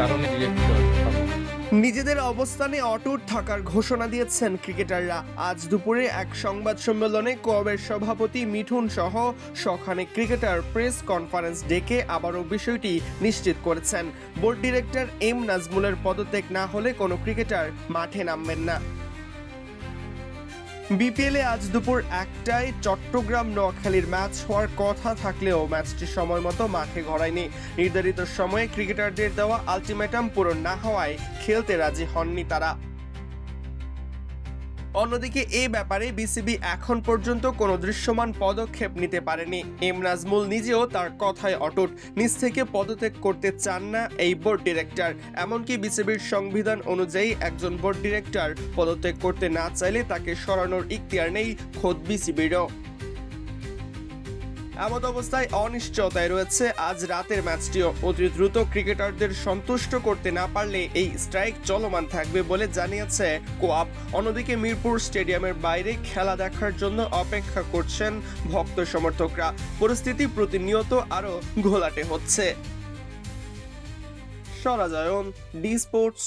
কারণে ডিরেক্টর নিজেদের অবস্থানে অটুট থাকার ঘোষণা দিয়েছেন ক্রিকেটাররা। আজ দুপুরে এক সংবাদ সম্মেলনে কবের সভাপতি মিঠুন সহ সখানে ক্রিকেটার প্রেস কনফারেন্স ডেকে আবারও বিষয়টি নিশ্চিত করেছেন। বোর্ড ডিরেক্টর এম নাজমুলের পদত্যাগ না হলে কোনো ক্রিকেটার মাঠে নামবেন না। বিপিএলে আজ দুপুর একটায় চট্টগ্রাম নোয়াখালীর ম্যাচ হওয়ার কথা থাকলেও ম্যাচটি সময় মতো মাঠে গড়ায়নি। নির্ধারিত সময়ে ক্রিকেটারদের দেওয়া আলটিমেটাম পূরণ না হওয়ায় খেলতে রাজি হননি তারা। অন্যদিকে, এ ব্যাপারে বিসিবি এখন পর্যন্ত কোনো দৃশ্যমান পদক্ষেপ নিতে পারেনি। এম নাজমুল নিজেও তার কথায় অটুট, নিজ থেকে পদত্যাগ করতে চান না এই বোর্ড ডিরেক্টর। এমনকি বিসিবির সংবিধান অনুযায়ী একজন বোর্ড ডিরেক্টর পদত্যাগ করতে না চাইলে তাকে সরানোর ইখতিয়ার নেই খোদ বিসিবিরও। এমত অবস্থায় অনিশ্চয়তায় রয়েছে। আজ রাতের ম্যাচটিও অতি দ্রুত ক্রিকেটারদের সন্তুষ্ট করতে না পারলে এই স্ট্রাইক চলমান থাকবে বলে জানিয়েছে কোয়াপ অন্যদিকে মিরপুর স্টেডিয়ামের বাইরে খেলা দেখার জন্য অপেক্ষা করছেন ভক্ত সমর্থকরা। পরিস্থিতি প্রতিনিয়ত আরও ঘোলাটে হচ্ছে। সরাজায়ন ডি স্পোর্টস